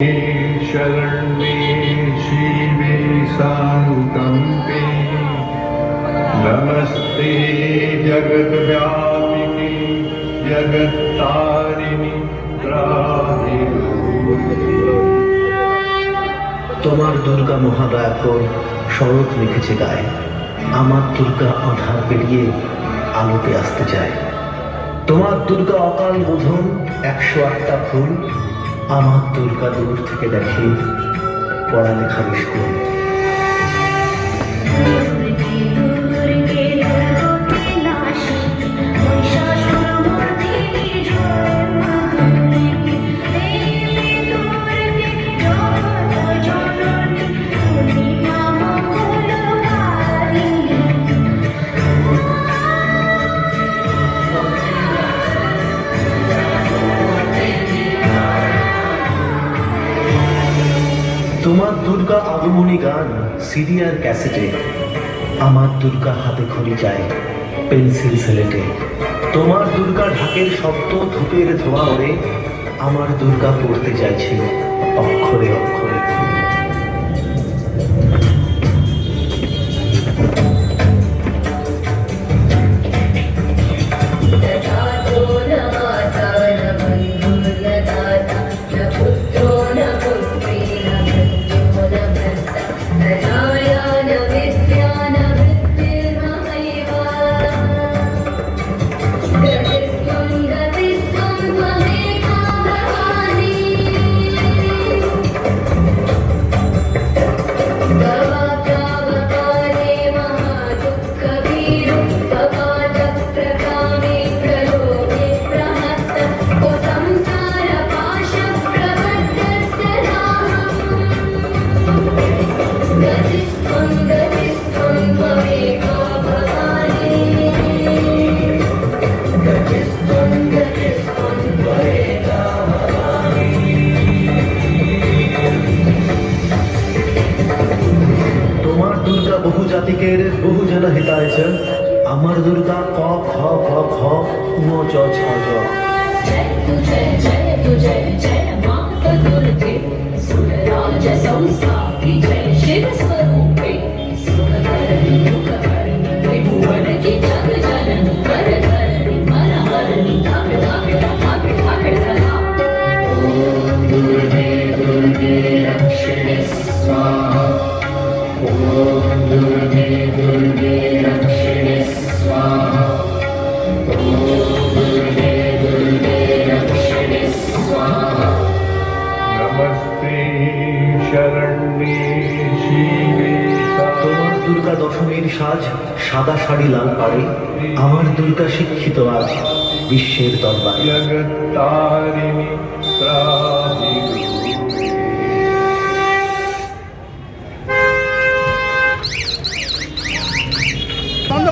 शरण्ये शिवे सानुकम्पे नमस्ते जगद्व्यापिनि जगत्तारिणि त्राहि তোমার দুর্গা মহাদয়াকর শরৎ লিখেছে গায়ে আমার দুর্গা আধার পেরিয়ে আলোতে আসতে চায় তোমার দুর্গা অকাল বোধন একশো আটটা ফুল আমার দুর্গা দূর থেকে দেখে পড়ালেখার স্কুল তোমার দুর্গা আগমনী গান সিরিয়ার ক্যাসেটে। আমার দুর্গা হাতে খড়ি যায় পেন্সিল সেলেটে। তোমার দুর্গা ঢাকের শব্দ ধূপের ধোয়া ওড়ে, আমার দুর্গা পড়তে চাইছে অক্ষরে অক্ষরে। বহু জাতিকের বহু জন হিতায়ছে আমার দুর্গা ক খ খ খ ন চ ছ জ জয় জয় জয় জয় জয় মাতা দুর্গে সংস্থা তোমার দুর্গা দশমীর সাজ সাদা শাড়ি লাল পাড়ে। আমার দুর্গা শিক্ষিত আজ বিশ্বের দরবারে। বন্ধ